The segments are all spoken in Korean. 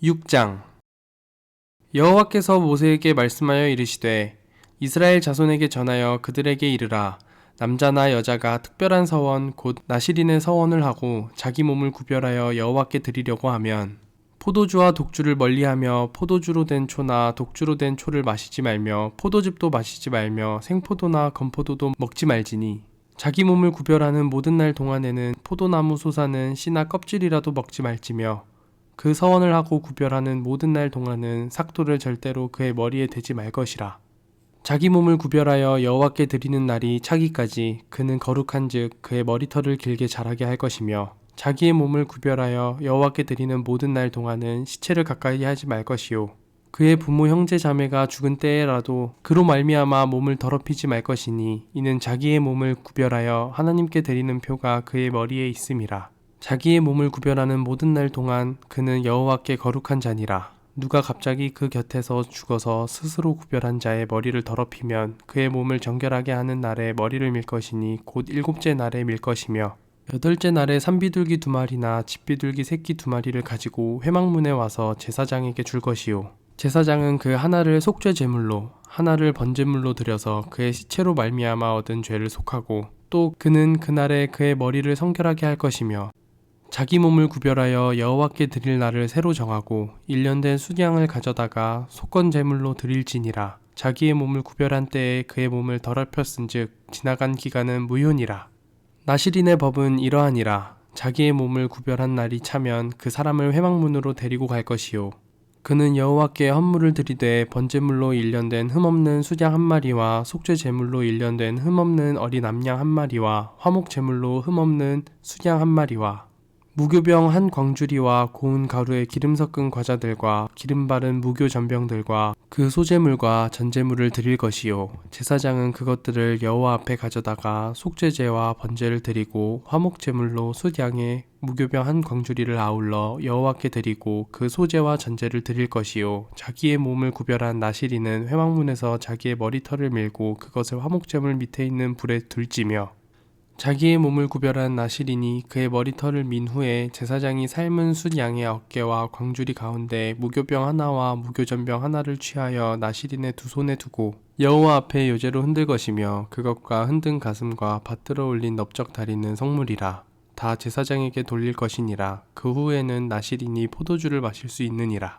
6장. 여호와께서 모세에게 말씀하여 이르시되 이스라엘 자손에게 전하여 그들에게 이르라. 남자나 여자가 특별한 서원 곧 나시린의 서원을 하고 자기 몸을 구별하여 여호와께 드리려고 하면 포도주와 독주를 멀리하며 포도주로 된 초나 독주로 된 초를 마시지 말며 포도즙도 마시지 말며 생포도나 건포도도 먹지 말지니 자기 몸을 구별하는 모든 날 동안에는 포도나무 솟아는 씨나 껍질이라도 먹지 말지며 그 서원을 하고 구별하는 모든 날 동안은 삭도를 절대로 그의 머리에 대지 말 것이라. 자기 몸을 구별하여 여호와께 드리는 날이 차기까지 그는 거룩한즉 그의 머리털을 길게 자라게 할 것이며 자기의 몸을 구별하여 여호와께 드리는 모든 날 동안은 시체를 가까이 하지 말 것이요 그의 부모 형제 자매가 죽은 때에라도 그로 말미암아 몸을 더럽히지 말 것이니 이는 자기의 몸을 구별하여 하나님께 드리는 표가 그의 머리에 있음이라 자기의 몸을 구별하는 모든 날 동안 그는 여호와께 거룩한 자니라. 누가 갑자기 그 곁에서 죽어서 스스로 구별한 자의 머리를 더럽히면 그의 몸을 정결하게 하는 날에 머리를 밀 것이니 곧 일곱째 날에 밀 것이며 여덟째 날에 산비둘기 두 마리나 집비둘기 새끼 두 마리를 가지고 회막문에 와서 제사장에게 줄 것이요. 제사장은 그 하나를 속죄 제물로 하나를 번제물로 드려서 그의 시체로 말미암아 얻은 죄를 속하고 또 그는 그날에 그의 머리를 성결하게 할 것이며 자기 몸을 구별하여 여호와께 드릴 날을 새로 정하고 일년된 수량을 가져다가 속건 제물로 드릴지니라. 자기의 몸을 구별한 때에 그의 몸을 더럽혔은즉 지나간 기간은 무효니라. 나시린의 법은 이러하니라. 자기의 몸을 구별한 날이 차면 그 사람을 회막문으로 데리고 갈 것이요. 그는 여호와께 헌물을 드리되 번제물로 일련된 흠없는 수장 한 마리와 속죄 제물로 일련된 흠없는 어린 암양 한 마리와 화목 제물로 흠없는 수장 한 마리와 무교병 한 광주리와 고운 가루에 기름 섞은 과자들과 기름 바른 무교 전병들과 그 소재물과 전제물을 드릴 것이요. 제사장은 그것들을 여호와 앞에 가져다가 속죄제와 번제를 드리고 화목 제물로 숫양에 무교병 한 광주리를 아울러 여호와께 드리고 그 소제와 전제를 드릴 것이요. 자기의 몸을 구별한 나시리는 회막문에서 자기의 머리털을 밀고 그것을 화목제물 밑에 있는 불에 둘지며 자기의 몸을 구별한 나시린이 그의 머리털을 민 후에 제사장이 삶은 숫 양의 어깨와 광주리 가운데 무교병 하나와 무교전병 하나를 취하여 나시린의 두 손에 두고 여호와 앞에 요제로 흔들 것이며 그것과 흔든 가슴과 받들어 올린 넓적 다리는 성물이라. 다 제사장에게 돌릴 것이니라. 그 후에는 나시린이 포도주를 마실 수 있느니라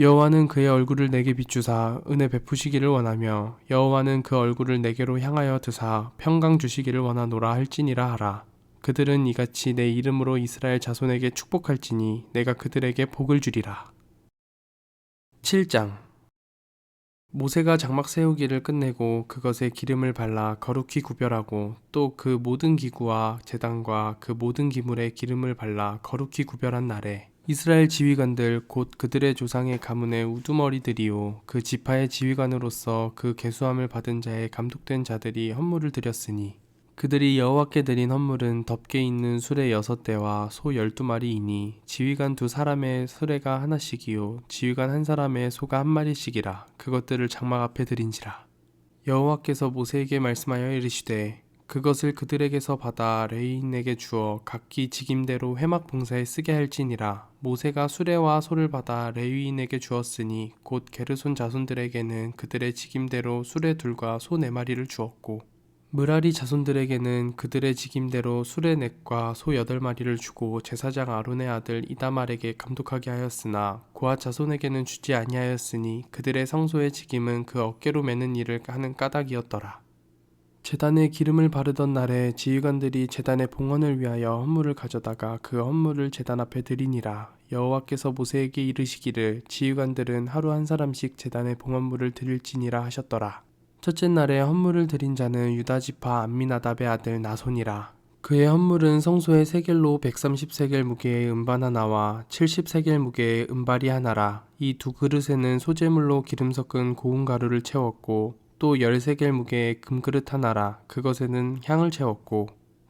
여호와는 그의 얼굴을 내게 비추사 은혜 베푸시기를 원하며 여호와는 그 얼굴을 내게로 향하여 드사 평강 주시기를 원하노라 할지니라 하라. 그들은 이같이 내 이름으로 이스라엘 자손에게 축복할지니 내가 그들에게 복을 주리라. 7장 모세가 장막 세우기를 끝내고 그것에 기름을 발라 거룩히 구별하고 또 그 모든 기구와 제단과 그 모든 기물에 기름을 발라 거룩히 구별한 날에 이스라엘 지휘관들 곧 그들의 조상의 가문의 우두머리들이요. 그 지파의 지휘관으로서 그 계수함을 받은 자의 감독된 자들이 헌물을 드렸으니 그들이 여호와께 드린 헌물은 덮개 있는 수레 여섯 대와 소 열두 마리이니 지휘관 두 사람의 수레가 하나씩이요. 지휘관 한 사람의 소가 한 마리씩이라. 그것들을 장막 앞에 드린지라. 여호와께서 모세에게 말씀하여 이르시되 그것을 그들에게서 받아 레인에게 주어 각기 직임대로 회막 봉사에 쓰게 할지니라 모세가 수레와 소를 받아 레위인에게 주었으니 곧 게르손 자손들에게는 그들의 직임대로 수레 둘과 소 네 마리를 주었고 무라리 자손들에게는 그들의 직임대로 수레 넷과 소 여덟 마리를 주고 제사장 아론의 아들 이다말에게 감독하게 하였으나 고아 자손에게는 주지 아니하였으니 그들의 성소의 직임은 그 어깨로 매는 일을 하는 까닭이었더라. 재단에 기름을 바르던 날에 지휘관들이 재단의 봉헌을 위하여 헌물을 가져다가 그 헌물을 재단 앞에 드리니라. 여호와께서 모세에게 이르시기를 지휘관들은 하루 한 사람씩 재단의 봉헌물을 드릴지니라 하셨더라. 첫째 날에 헌물을 드린 자는 유다 지파 암미나답의 아들 나손이라. 그의 헌물은 성소의 세겔로 130세겔 무게의 음반 하나와 70세겔 무게의 음발이 하나라. 이 두 그릇에는 소재물로 기름 섞은 고운 가루를 채웠고 또 열세 겔 무게의 금그릇 하나라. 그것에는 향을 채웠고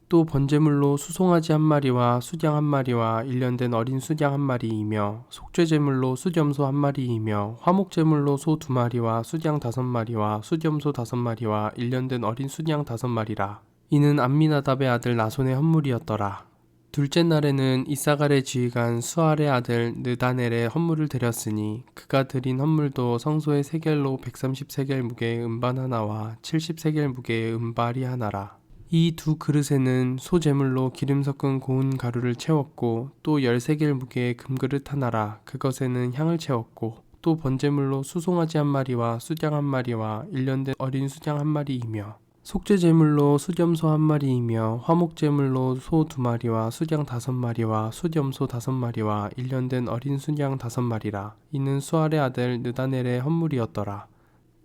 또 번제물로 수송아지 한 마리와 수장 한 마리와 일년된 어린 수장 한 마리이며 속죄제물로 수점소 한 마리이며 화목제물로 소 두 마리와 수장 다섯 마리와 수점소 다섯 마리와 일년된 어린 수장 다섯 마리라. 이는 암미나답의 아들 나손의 헌물이었더라 둘째 날에는 이사갈의 지휘관 수알의 아들 느다넬의 헌물을 드렸으니 그가 드린 헌물도 성소의 세겔로 130세겔 무게의 음반 하나와 70세겔 무게의 음발이 하나라. 이 두 그릇에는 소재물로 기름 섞은 고운 가루를 채웠고 또 10세겔 무게의 금그릇 하나라 그것에는 향을 채웠고 또 번제물로 수송아지 한 마리와 수장 한 마리와 일년된 어린 수장 한 마리이며 속죄제물로 수점소 한 마리이며 화목제물로 소 두 마리와 수장 다섯 마리와 수점소 다섯 마리와 일년된 어린 수장 다섯 마리라. 이는 수알의 아들 느다넬의 헌물이었더라.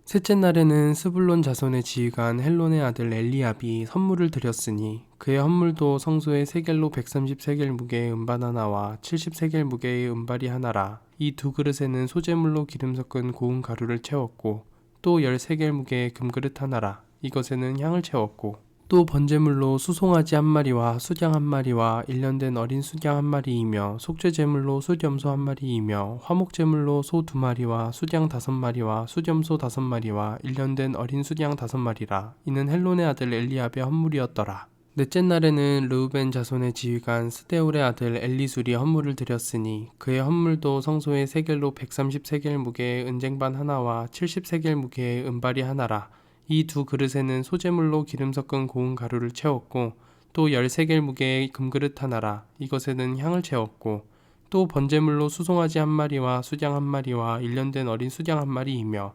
셋째 날에는 스불론 자손의 지휘관 헬론의 아들 엘리압이 선물을 드렸으니 그의 헌물도 성소의 세겔로 130세겔 무게의 음반 하나와 70세겔 무게의 음발이 하나라. 이 두 그릇에는 소재물로 기름 섞은 고운 가루를 채웠고 또 13겔 무게의 금그릇 하나라 이것에는 향을 채웠고 또 번제물로 수송아지 한 마리와 수장 한 마리와 일년된 어린 수장 한 마리이며 속죄제물로 수점소 한 마리이며 화목제물로 소 두 마리와 수장 다섯 마리와 수점소 다섯 마리와 일년된 어린 수장 다섯 마리라. 이는 헬론의 아들 엘리압의 헌물이었더라. 넷째 날에는 르우벤 자손의 지휘관 스데울의 아들 엘리술이 헌물을 드렸으니 그의 헌물도 성소의 세겔로 130세겔 무게의 은쟁반 하나와 70세겔 무게의 은발이 하나라 이 두 그릇에는 소재물로 기름 섞은 고운 가루를 채웠고 또 13겔 무게의 금그릇 하나라 이것에는 향을 채웠고 또 번제물로 수송아지 한 마리와 수장 한 마리와 일년된 어린 수장 한 마리이며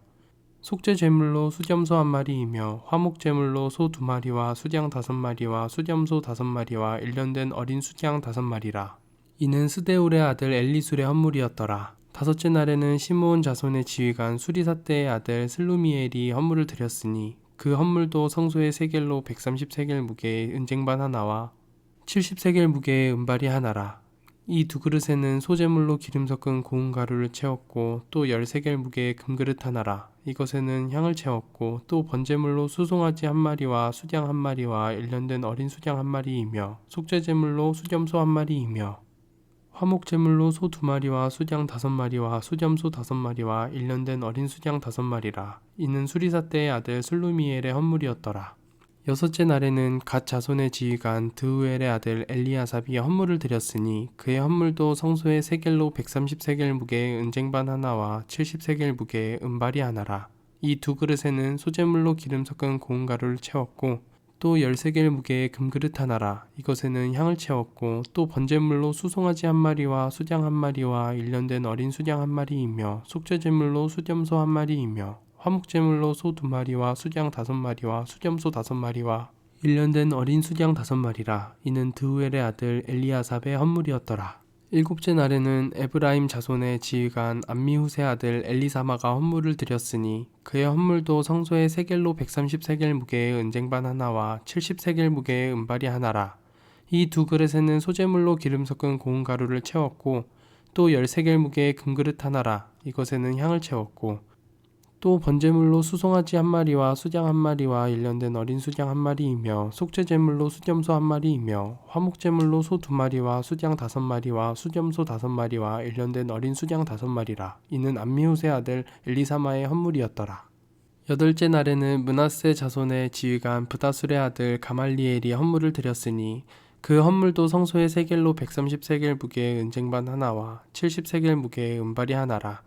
속죄 제물로 수점소 한 마리이며 화목 제물로 소 두 마리와 수장 다섯 마리와 수점소 다섯 마리와 일년된 어린 수장 다섯 마리라. 이는 스데울의 아들 엘리술의 헌물이었더라 다섯째 날에는 시므온 자손의 지휘관 수리사떼의 아들 슬루미엘이 헌물을 드렸으니 그 헌물도 성소의 세겔로 130세겔 무게의 은쟁반 하나와 70세겔 무게의 은발이 하나라. 이 두 그릇에는 소재물로 기름 섞은 고운 가루를 채웠고 또 13겔 무게의 금그릇 하나라. 이것에는 향을 채웠고 또 번제물로 수송아지 한 마리와 수장 한 마리와 일년된 어린 수장 한 마리이며 속죄제물로 수점소 한 마리이며 화목 제물로 소 두 마리와 수장 다섯 마리와 수점소 다섯 마리와 일년된 어린 수장 다섯 마리라. 이는 수리사 때의 아들 슬루미엘의 헌물이었더라. 여섯째 날에는 갓 자손의 지휘관 드우엘의 아들 엘리아삽이 헌물을 드렸으니 그의 헌물도 성소의 세겔로 130세겔 무게의 은쟁반 하나와 70세겔 무게의 은발이 하나라. 이 두 그릇에는 소재물로 기름 섞은 고운 가루를 채웠고 또 13겔 무게의 금그릇 하나라. 이것에는 향을 채웠고 또 번제물로 수송아지 한 마리와 수장 한 마리와 일년된 어린 수장 한 마리이며 속죄제물로 수점소 한 마리이며 화목제물로 소 두 마리와 수장 다섯 마리와 수점소 다섯 마리와 일년된 어린 수장 다섯 마리라. 이는 드우엘의 아들 엘리아삽의 헌물이었더라 일곱째 날에는 에브라임 자손의 지휘관 암미후세 아들 엘리사마가 헌물을 드렸으니 그의 헌물도 성소의 세겔로 130세겔 무게의 은쟁반 하나와 70세겔 무게의 은발이 하나라. 이 두 그릇에는 소재물로 기름 섞은 고운 가루를 채웠고 또 10세겔 무게의 금그릇 하나라. 이것에는 향을 채웠고 또 번제물로 수송아지 한 마리와 수장 한 마리와 일년된 어린 수장 한 마리이며 속죄제물로 수점소 한 마리이며 화목제물로 소 두 마리와 수장 다섯 마리와 수점소 다섯 마리와 일년된 어린 수장 다섯 마리라. 이는 암미후세 아들 엘리사마의 헌물이었더라. 여덟째 날에는 문하세 자손의 지휘관 부다술의 아들 가말리엘이 헌물을 드렸으니 그 헌물도 성소의 세겔로 130세겔 무게의 은쟁반 하나와 70세겔 무게의 은발이 하나라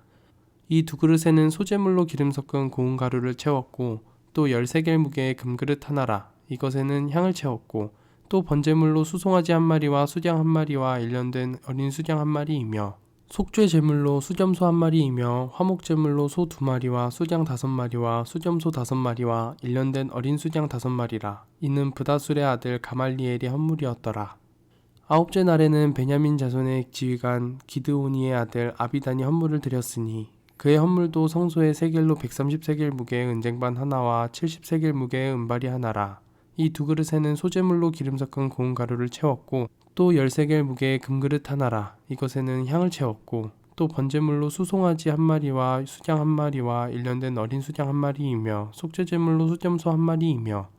이 두 그릇에는 소재물로 기름 섞은 고운 가루를 채웠고 또 13겔 무게의 금그릇 하나라 이것에는 향을 채웠고 또 번제물로 수송아지 한 마리와 수장 한 마리와 일년된 어린 수장 한 마리이며 속죄 제물로 수점소 한 마리이며 화목 제물로 소 두 마리와 수장 다섯 마리와 수점소 다섯 마리와 일년된 어린 수장 다섯 마리라. 이는 부다술의 아들 가말리엘이 헌물이었더라. 아홉째 날에는 베냐민 자손의 지휘관 기드오니의 아들 아비단이 헌물을 드렸으니 그의 헌물도 성소의 세겔로 130세겔 무게의 은쟁반 하나와 70세겔 무게의 은발이 하나라. 이 두 그릇에는 소재물로 기름 섞은 고운 가루를 채웠고 또 10세겔 무게의 금그릇 하나라. 이것에는 향을 채웠고 또 번제물로 수송아지 한 마리와 수장 한 마리와 일년된 어린 수장 한 마리이며 속죄제물로 수점소 한 마리이며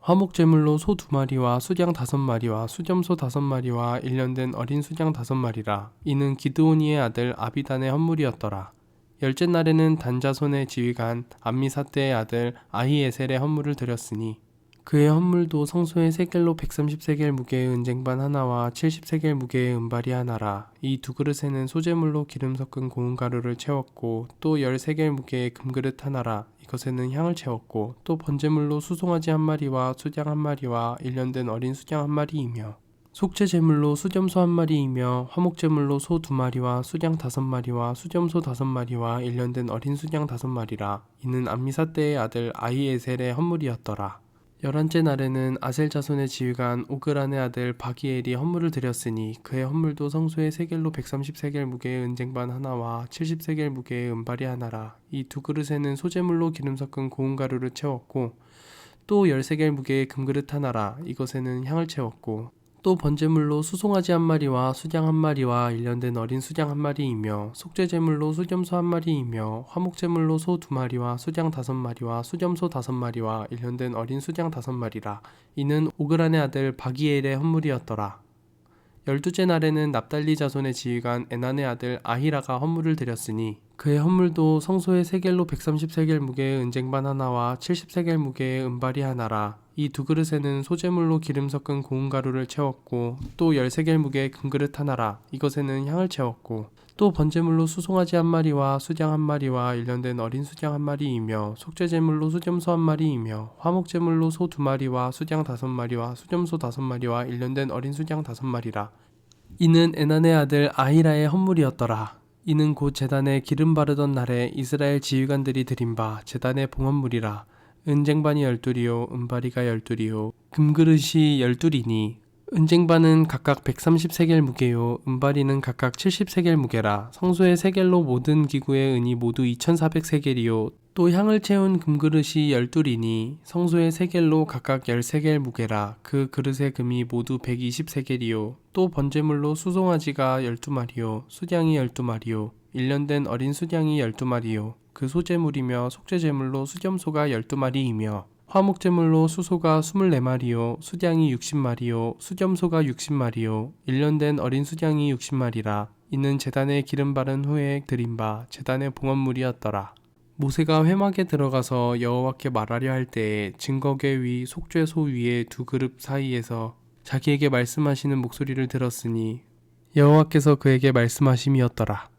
화목제물로 소 두 마리와 수장 다섯 마리와 수점소 다섯 마리와 일년된 어린 수장 다섯 마리라 이는 기드오니의 아들 아비단의 헌물이었더라 열째 날에는 단자손의 지휘관 암미사떼의 아들 아히에셀의 헌물을 드렸으니 그의 헌물도 성소의 세겔로 130세겔 무게의 은쟁반 하나와 70세겔 무게의 은발이 하나라. 이 두 그릇에는 소재물로 기름 섞은 고운 가루를 채웠고 또 10세겔 무게의 금그릇 하나라. 이것에는 향을 채웠고 또 번제물로 수송아지 한 마리와 수장 한 마리와 일년된 어린 수장 한 마리이며 속죄 제물로 수점소 한 마리이며 화목 제물로 소 두 마리와 수장 다섯 마리와 수점소 다섯 마리와 일년된 어린 수장 다섯 마리라. 이는 암미사 때의 아들 아이에셀의 헌물이었더라. 열한째 날에는 아셀 자손의 지휘관 오그란의 아들 바기엘이 헌물을 드렸으니 그의 헌물도 성소의 세겔로 130세겔 무게의 은쟁반 하나와 70세겔 무게의 은발이 하나라. 이 두 그릇에는 소재물로 기름 섞은 고운 가루를 채웠고 또 10세겔 무게의 금그릇 하나라. 이것에는 향을 채웠고 또 번제물로 수송아지 한 마리와 수장 한 마리와 일년된 어린 수장 한 마리이며 속죄제물로 수점소 한 마리이며 화목제물로 소 두 마리와 수장 다섯 마리와 수점소 다섯 마리와 일년된 어린 수장 다섯 마리라. 이는 오그란의 아들 바기엘의 헌물이었더라. 열두째 날에는 납달리 자손의 지휘관 에난의 아들 아히라가 헌물을 드렸으니 그의 헌물도 성소의 세겔로 130세겔 무게의 은쟁반 하나와 70세겔 무게의 은발이 하나라 이 두 그릇에는 소재물로 기름 섞은 고운 가루를 채웠고 또 10세겔 무게의 금그릇 하나라 이것에는 향을 채웠고 또 번제물로 수송아지 한 마리와 수장 한 마리와 일년된 어린 수장 한 마리이며 속죄제물로 수점소 한 마리이며 화목제물로 소 두 마리와 수장 다섯 마리와 수점소 다섯 마리와 일년된 어린 수장 다섯 마리라. 이는 에난의 아들 아히라의 헌물이었더라. 이는 곧 제단에 기름 바르던 날에 이스라엘 지휘관들이 드린 바 제단의 봉헌물이라 은쟁반이 열둘이요 은바리가 열둘이요 금그릇이 열둘이니 은쟁반은 각각 130세겔 무게요 은바리는 각각 70세겔 무게라. 성소의 세겔로 모든 기구의 은이 모두 2400세겔이요 또 향을 채운 금그릇이 열둘이니 성소의 세겔로 각각 10세겔 무게라. 그 그릇의 금이 모두 120세겔이요 또 번제물로 수송아지가 12마리요 수장이 12마리요 일년된 어린 수장이 12마리요 그 소재물이며 속죄제물로 수점소가 12마리이며 화목제물로 수소가 24마리요 수장이 60마리요 수점소가 60마리요 일년된 어린 수장이 60마리라. 이는 제단에 기름 바른 후에 드린 바 제단의 봉헌물이었더라. 모세가 회막에 들어가서 여호와께 말하려 할 때에 증거궤 위 속죄소 위에 두 그릇 사이에서 자기에게 말씀하시는 목소리를 들었으니 여호와께서 그에게 말씀하심이었더라